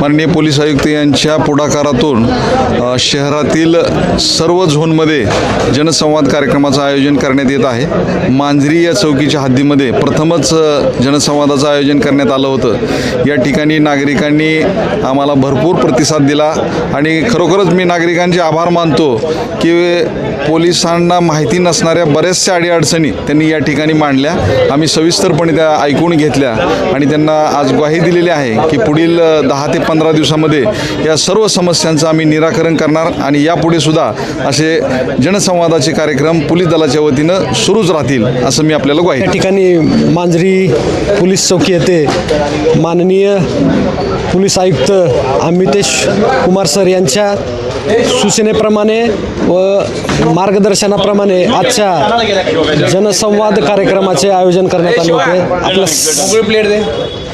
माननीय पोलीस आयुक्त यांच्या पुढाकारातून शहरातील सर्व झोनमध्ये जनसंवाद कार्यक्रमाचं आयोजन करण्यात येत आहे. मांजरी या चौकीच्या हद्दीमध्ये प्रथमच जनसंवादाचं आयोजन करण्यात आलं होतं. या ठिकाणी नागरिकांनी आम्हाला भरपूर प्रतिसाद दिला आणि खरोखरच मी नागरिकांचे आभार मानतो की पोलिसांना माहिती नसणाऱ्या बऱ्याचशा अडीअडचणी त्यांनी या ठिकाणी मांडल्या. आम्ही सविस्तरपणे त्या ऐकून घेतल्या आणि त्यांना आज ग्वाही दिलेली आहे की पुढील दहा ते पंधरा दिवसामध्ये या सर्व समस्यांचं आम्ही निराकरण करणार आणि यापुढे सुद्धा असे जनसंवादाचे कार्यक्रम पोलीस दलाच्या वतीनं सुरूच राहतील असं मी आपल्याला ग्वाही या ठिकाणी मांजरी पोलीस चौकी येथे माननीय पोलीस आयुक्त अमितेश कुमार सर यांच्या सूचनेप्रमाणे व मार्गदर्शनाप्रमाणे आजच्या जनसंवाद कार्यक्रमाचे आयोजन करण्यात आले होते. आपल्या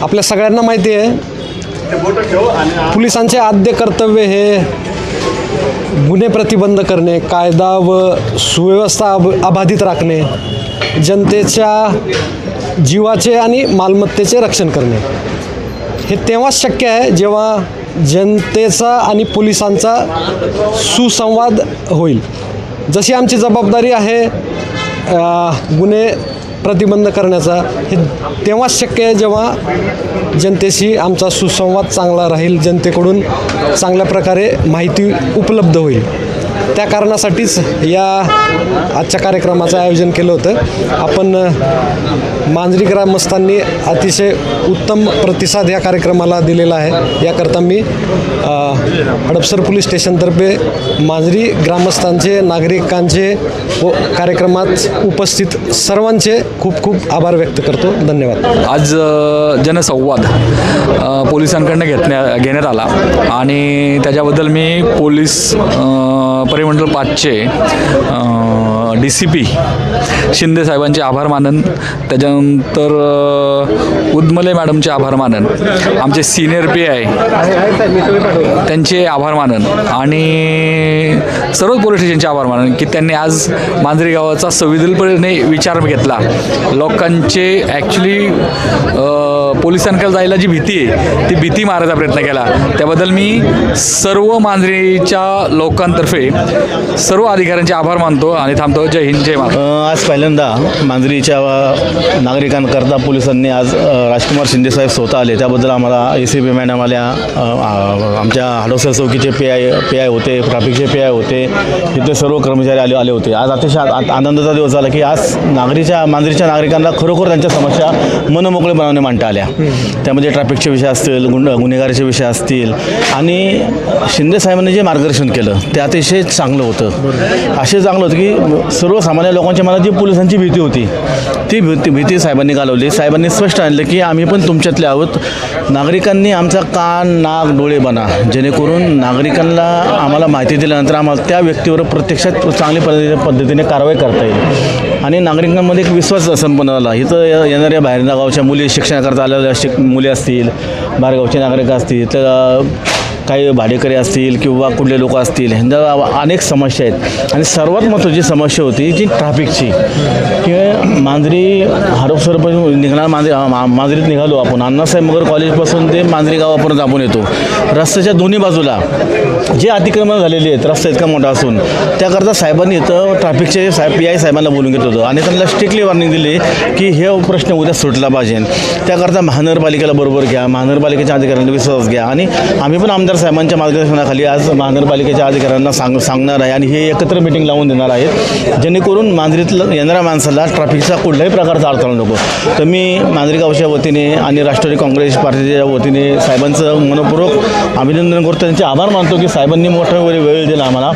आपल्या सगळ्यांना माहिती आहे. पोलिसांचे आद्य कर्तव्य हे गुन्हे प्रतिबंध करणे कायदा व सुव्यवस्था अब अबाधित राखणे जनतेच्या जीवाचे आणि मालमत्तेचे रक्षण करणे. हे तेव्हाच शक्य आहे जेव्हा जनतेचा आणि पोलिसांचा सुसंवाद होईल. जशी आमची जबाबदारी आहे गुन्हे प्रतिबंध करण्याचा हे तेव्हाच शक्य आहे जेव्हा जनतेशी आमचा सुसंवाद चांगला राहील जनतेकडून चांगल्या प्रकारे माहिती उपलब्ध होईल. त्या कारणासाठीच या आजच्या कार्यक्रमाचं आयोजन केलं होतं. आपण मांजरी ग्रामस्थांनी अतिशय उत्तम प्रतिसाद या कार्यक्रमाला दिलेला आहे. याकरता मी हडपसर पोलीस स्टेशनतर्फे मांजरी ग्रामस्थांचे नागरिकांचे व कार्यक्रमात उपस्थित सर्वांचे खूप खूप आभार व्यक्त करतो. धन्यवाद. आज जनसंवाद पोलिसांकडनं घेतण्या घेण्यात आला. आणि त्याच्याबद्दल मी पोलीस परिमंडळ पाचचे डी सी पी शिंदे साहेबांचे आभार मानन त्याच्यानंतर उदमले मॅडमचे आभार मानन आमचे सिनियर पी आय त्यांचे आभार मानन आणि सर्व पोलीस स्टेशनचे आभार मानन की त्यांनी आज मांजरी गावाचा संवेदनपणे विचार घेतला. लोकांचे ॲक्च्युली पोलिसांकडे जायला जी भीती आहे ती भीती मारायचा प्रयत्न केला. त्याबद्दल मी सर्व मांजरीच्या लोकांतर्फे सर्व अधिकाऱ्यांचे आभार मानतो आणि थांबतो. जय हिंद जय महाराष्ट्र. आज पहिल्यांदा मांजरीच्या नागरिकांकरता पोलिसांनी आज राजकुमार शिंदेसाहेब स्वतः आले. त्याबद्दल आम्हाला ए सी बी मॅडम आल्या आमच्या हडपसर चौकीचे पी आय पी आय होते ट्रॅफिकचे पी आय होते तिथे सर्व कर्मचारी आले आले होते. आज अतिशय आ- आनंदाचा दिवस झाला की आज नागरीच्या मांजरीच्या नागरिकांना खरोखर त्यांच्या समस्या मनमोकळेपणाने मांडता आल्या. त्यामध्ये ट्रॅफिकचे विषय असतील गुन्ह गुन्हेगारीचे विषय असतील. आणि शिंदे साहेबांनी जे मार्गदर्शन केलं ते अतिशय चांगलं होतं. असे चांगलं होतं की सर्वसामान्य लोकांच्या मनात जी पोलिसांची भीती होती ती भीती भीती साहेबांनी घालवली. साहेबांनी स्पष्ट आणलं की आम्ही पण तुमच्यातले आहोत. नागरिकांनी आमचा कान नाक डोळे बना. जेणेकरून नागरिकांना आम्हाला माहिती दिल्यानंतर आम्हाला त्या व्यक्तीवर प्रत्यक्षात चांगल्या पद्धतीने पद्धतीने कारवाई करता येईल. आणि नागरिकांमध्ये एक विश्वास संपन्न झाला इथं येणाऱ्या बाहेर गावच्या मुली शिक्षणाकरता आलेल्या शिक मुली असतील बाहेरगावचे नागरिक असतील तर काही भाडेकरी असतील किंवा कुठले लोक असतील ह्यांच्या अनेक समस्या आहेत. आणि सर्वात महत्त्वाची समस्या होती जी ट्रॅफिकची. की मांजरी हडपसरपासून निघणार मांजरी मांजरीत निघालो आपण. अण्णासाहेब मगर कॉलेजपासून ते मांजरी गावापर्यंत आपण येतो. रस्त्याच्या दोन्ही बाजूला जे अतिक्रमण झालेली आहेत रस्ता इतका मोठा असून त्याकरता साहेबांनी इथं ट्रॅफिकचे साहेब पी आय साहेबांना बोलून घेत होतं. आणि त्यांना स्ट्रिक्टली वॉर्निंग दिली की हे प्रश्न उद्या सुटला पाहिजे. त्याकरता महानगरपालिकेला बरोबर घ्या महानगरपालिकेच्या अधिकाऱ्यांना विश्वास घ्या. आणि आम्ही पण आमदार साहेबांच्या मार्गदर्शनाखाली आज महानगरपालिकेच्या अधिकाऱ्यांना सांग सांगणार आहे आणि हे एकत्र मिटिंग लावून देणार आहेत. जेणेकरून मांजरीतलं येणाऱ्या माणसाला ट्रॅफिकचा कुठल्याही प्रकारचा अडथळा नको. तर मी मांजरीगावच्या वतीने आणि राष्ट्रवादी काँग्रेस पार्टीच्या वतीने साहेबांचं मनपूर्वक अभिनंदन करतो. त्यांचे आभार मानतो की साहेबांनी मोठा वेळ दिला आम्हाला.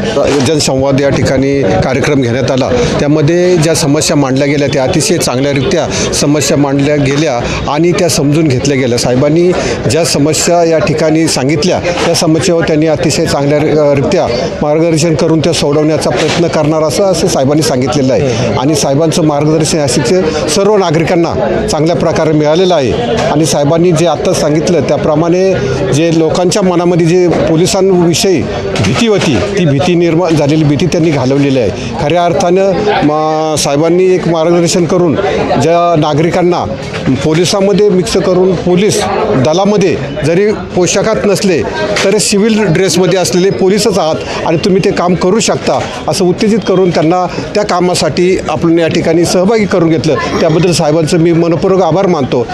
जनसंवाद या ठिकाणी कार्यक्रम घेण्यात आला. त्यामध्ये ज्या समस्या मांडल्या गेल्या त्या अतिशय चांगल्यारित्या समस्या मांडल्या गेल्या आणि त्या समजून घेतल्या गेल्या. साहेबांनी ज्या समस्या या ठिकाणी सांगितल्या त्या समस्येवर त्यांनी अतिशय चांगल्या रित्या मार्गदर्शन करून त्या सोडवण्याचा प्रयत्न करणार असं असं साहेबांनी सांगितलेलं आहे. आणि साहेबांचं मार्गदर्शन असे सर्व नागरिकांना चांगल्या प्रकारे मिळालेलं आहे. आणि साहेबांनी जे आत्ता सांगितलं त्याप्रमाणे जे लोकांच्या मनामध्ये जे पोलिसांविषयी भीती होती. ती भीती निर्माण झालेली भीती त्यांनी घालवलेली आहे. खऱ्या अर्थानं म साहेबांनी एक मार्गदर्शन करून ज्या नागरिकांना पोलिसामध्ये मिक्स करून पोलीस दलामध्ये जरी पोशाखात नसले तरी सिव्हिल ड्रेसमध्ये असलेले पोलीसच आहात आणि तुम्ही ते काम करू शकता असं उत्तेजित करून त्यांना त्या कामासाठी आपण या ठिकाणी सहभागी करून घेतलं. त्याबद्दल साहेबांचं मी मनपूर्वक आभार मानतो.